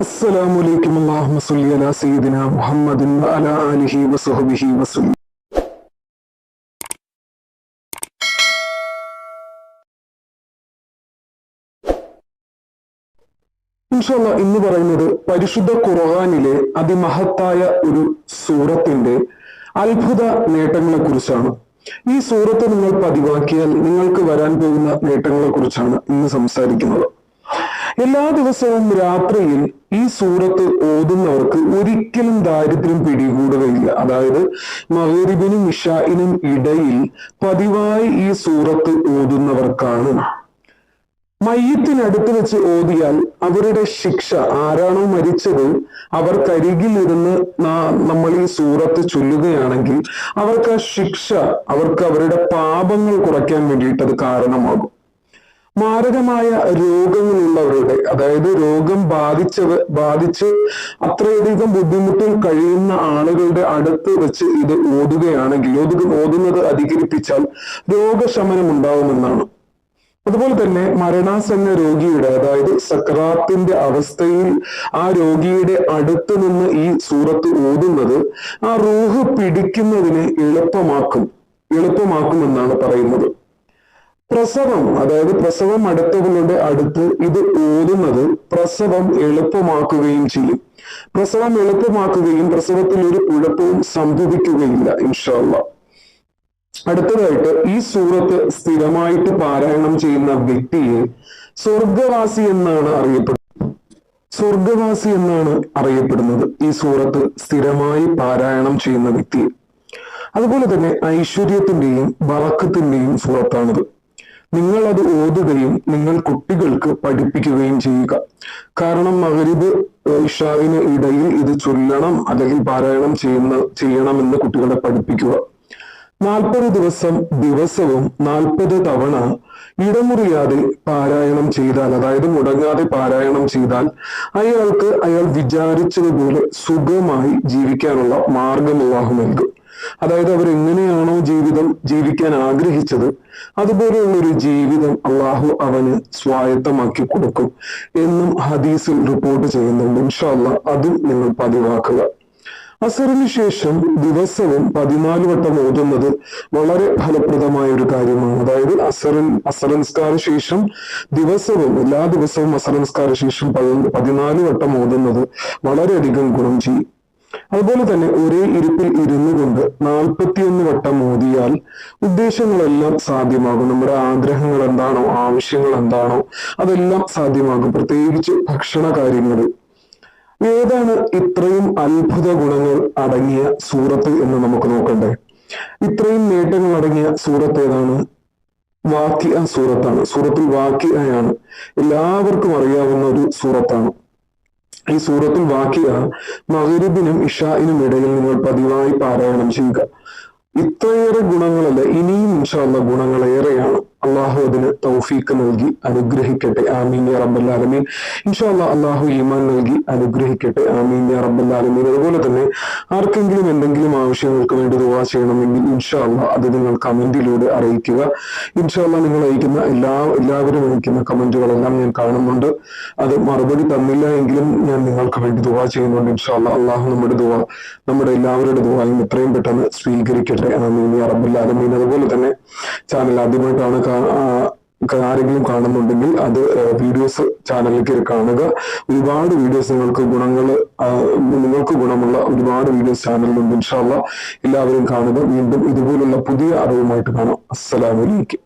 السلام عليكم اللهم صل على سيدنا محمد وعلى آله وصحبه وسلم ഇൻഷല്ല ഇന്ന് പറയുന്നത് പരിശുദ്ധ ഖുർആനിലെ അതിമഹത്തായ ഒരു സൂറത്തിന്റെ അത്ഭുത നേട്ടങ്ങളെ കുറിച്ചാണ് ഈ സൂറത്ത് നിങ്ങൾ പതിവാക്കിയാൽ നിങ്ങൾക്ക് വരാൻ പോകുന്ന നേട്ടങ്ങളെ കുറിച്ചാണ് ഇന്ന് സംസാരിക്കുന്നത് എല്ലാ ദിവസവും രാത്രിയിൽ ഈ സൂറത്ത് ഓതുന്നവർക്ക് ഒരിക്കലും ദാരിദ്ര്യം പിടികൂടുകയില്ല. അതായത് മഹരിബിനും ഇഷായിനും ഇടയിൽ പതിവായി ഈ സൂറത്ത് ഓതുന്നവർക്കാണ്. മയ്യത്തിനടുത്ത് വെച്ച് ഓതിയാൽ അവരുടെ ശിക്ഷ ആരാണോ മരിച്ചത് അവർക്കരികിൽ ഇരുന്ന് നമ്മൾ ഈ സൂറത്ത് ചൊല്ലുകയാണെങ്കിൽ അവർക്ക് ആ ശിക്ഷ അവർക്ക് അവരുടെ പാപങ്ങൾ കുറയ്ക്കാൻ വേണ്ടിയിട്ട് അത് കാരണമാകും. മാരകമായ രോഗങ്ങളുള്ളവരുടെ അതായത് രോഗം ബാധിച്ചവ ബാധിച്ച് അത്രയധികം ബുദ്ധിമുട്ടിൽ കഴിയുന്ന ആളുകളുടെ അടുത്ത് വെച്ച് ഇത് ഓതുകയാണെങ്കിൽ ഓതുന്നത് അധികരിപ്പിച്ചാൽ രോഗശമനം ഉണ്ടാവുമെന്നാണ്. അതുപോലെ തന്നെ മരണാസന്ന രോഗിയുടെ അതായത് സക്രാത്തിന്റെ അവസ്ഥയിൽ ആ രോഗിയുടെ അടുത്ത് നിന്ന് ഈ സൂറത്ത് ഓതുന്നത് ആ റൂഹ് പിടിക്കുന്നതിനെ എളുപ്പമാക്കും എളുപ്പമാക്കുമെന്നാണ് പറയുന്നത്. പ്രസവം അതായത് പ്രസവം അടുത്തവളുടെ അടുത്ത് ഇത് ഓതുന്നത് പ്രസവം എളുപ്പമാക്കുകയും ചെയ്യും. പ്രസവം എളുപ്പമാക്കുകയും പ്രസവത്തിൽ ഒരു കുഴപ്പവും സംഭവിക്കുകയില്ല ഇൻഷാല്ല അടുത്തതായിട്ട് ഈ സൂറത്ത് സ്ഥിരമായിട്ട് പാരായണം ചെയ്യുന്ന വ്യക്തിയെ സ്വർഗവാസി എന്നാണ് അറിയപ്പെടുന്നത്. സ്വർഗവാസി എന്നാണ് അറിയപ്പെടുന്നത് ഈ സൂറത്ത് സ്ഥിരമായി പാരായണം ചെയ്യുന്ന വ്യക്തിയെ. അതുപോലെ തന്നെ ഐശ്വര്യത്തിന്റെയും ബറക്കത്തിന്റെയും സൂറത്താണിത്. നിങ്ങൾ അത് ഓതുകയും നിങ്ങൾ കുട്ടികൾക്ക് പഠിപ്പിക്കുകയും ചെയ്യുക. കാരണം മകരിബ് ഇഷാവിന് ഇടയിൽ ഇത് ചൊല്ലണം അല്ലെങ്കിൽ പാരായണം ചെയ്യുന്ന ചെയ്യണമെന്ന് കുട്ടികളെ പഠിപ്പിക്കുക. നാൽപ്പത് ദിവസം ദിവസവും നാൽപ്പത് തവണ ഇടമുറിയാതെ പാരായണം ചെയ്താൽ അതായത് മുടങ്ങാതെ പാരായണം ചെയ്താൽ അയാൾക്ക് അയാൾ വിചാരിച്ചതുപോലെ സുഖമായി ജീവിക്കാനുള്ള മാർഗം അള്ളാഹു നൽകും. അതായത് അവർ എങ്ങനെയാണോ ജീവിതം ജീവിക്കാൻ ആഗ്രഹിച്ചത് അതുപോലെയുള്ളൊരു ജീവിതം അള്ളാഹു അവന് സ്വായത്തമാക്കി കൊടുക്കും എന്നും ഹദീസിൽ റിപ്പോർട്ട് ചെയ്യുന്നുണ്ട്. ഇൻഷാല്ല അതും നിങ്ങൾ പതിവാക്കുക. അസറിന് ശേഷം ദിവസവും പതിനാല് വട്ടം ഓതുന്നത് വളരെ ഫലപ്രദമായ ഒരു കാര്യമാണ്. അതായത് അസറിൻ അസറൻസ്കാര ശേഷം ദിവസവും എല്ലാ ദിവസവും അസറൻസ്കാര ശേഷം പതിനാല് വട്ടം ഓതുന്നത് വളരെയധികം ഗുണം ചെയ്യും. അതുപോലെ തന്നെ ഒരേ ഇരുപ്പിൽ ഇരുന്നു കൊണ്ട് നാൽപ്പത്തിയൊന്ന് വട്ടം മോദിയാൽ ഉദ്ദേശങ്ങളെല്ലാം സാധ്യമാകും. നമ്മുടെ ആഗ്രഹങ്ങൾ എന്താണോ ആവശ്യങ്ങൾ എന്താണോ അതെല്ലാം സാധ്യമാകും. പ്രത്യേകിച്ച് ഭക്ഷണ കാര്യങ്ങൾ. ഏതാണ് ഇത്രയും അത്ഭുത ഗുണങ്ങൾ അടങ്ങിയ സൂറത്ത് എന്ന് നമുക്ക് നോക്കണ്ടേ? ഇത്രയും നേട്ടങ്ങൾ അടങ്ങിയ സൂറത്ത് ഏതാണ്? വാക്യ സൂറത്താണ്. സൂറത്തിൽ വാക്യയാണ്. എല്ലാവർക്കും അറിയാവുന്ന ഒരു സൂറത്താണ്. ഈ സൂറത്തിൽ വാക്കിയ മകരിബിനും ഇഷായിനും ഇടയിൽ നിങ്ങൾ പതിവായി പാരായണം ചെയ്യുക. ഇത്രയേറെ ഗുണങ്ങളല്ല? ഇനിയും ഇൻഷാല്ല ഗുണങ്ങൾ ഏറെയാണ് അള്ളാഹു അതിന് തൗഫീക്ക് നൽകി അനുഗ്രഹിക്കട്ടെ. ആമീൻ യാ റബ്ബല്ലാലമീൻ ഇൻഷാല്ല അള്ളാഹു ഈമാൻ നൽകി അനുഗ്രഹിക്കട്ടെ. ആമീൻ യാ റബ്ബല്ലാലമീൻ അതുപോലെ തന്നെ ആർക്കെങ്കിലും എന്തെങ്കിലും ആവശ്യങ്ങൾക്ക് വേണ്ടി ദുവാ ചെയ്യണമെങ്കിൽ ഇൻഷാല്ല അത് നിങ്ങൾ കമന്റിലൂടെ അറിയിക്കുക. ഇൻഷാല്ല നിങ്ങൾ അയക്കുന്ന എല്ലാ എല്ലാവരും അയക്കുന്ന കമന്റുകളെല്ലാം ഞാൻ കാണുന്നുണ്ട്. അത് മറുപടി തന്നില്ല എങ്കിലും ഞാൻ നിങ്ങൾക്ക് വേണ്ടി ദുവാ ചെയ്യുന്നുണ്ട് ഇൻഷാല്ല അള്ളാഹു നമ്മുടെ ദുവാ നമ്മുടെ എല്ലാവരുടെ ദുവായും എത്രയും പെട്ടെന്ന് സ്വീകരിക്കട്ടെ. ആമീൻ യാ റബ്ബല്ലാലമീൻ അതുപോലെ തന്നെ ചാനൽ ആദ്യമായിട്ടാണ് ആരെങ്കിലും കാണുന്നുണ്ടെങ്കിൽ അത് വീഡിയോസ് ചാനലിലേക്ക് കാണുക. ഒരുപാട് വീഡിയോസ് നിങ്ങൾക്ക് ഗുണങ്ങൾ നിങ്ങൾക്ക് ഗുണമുള്ള ഒരുപാട് വീഡിയോസ് ചാനലിലുണ്ട് ഇൻഷാല്ല എല്ലാവരും കാണുക. വീണ്ടും ഇതുപോലുള്ള പുതിയ അറിവുമായിട്ട് കാണാം. അസ്സലാമലൈക്കും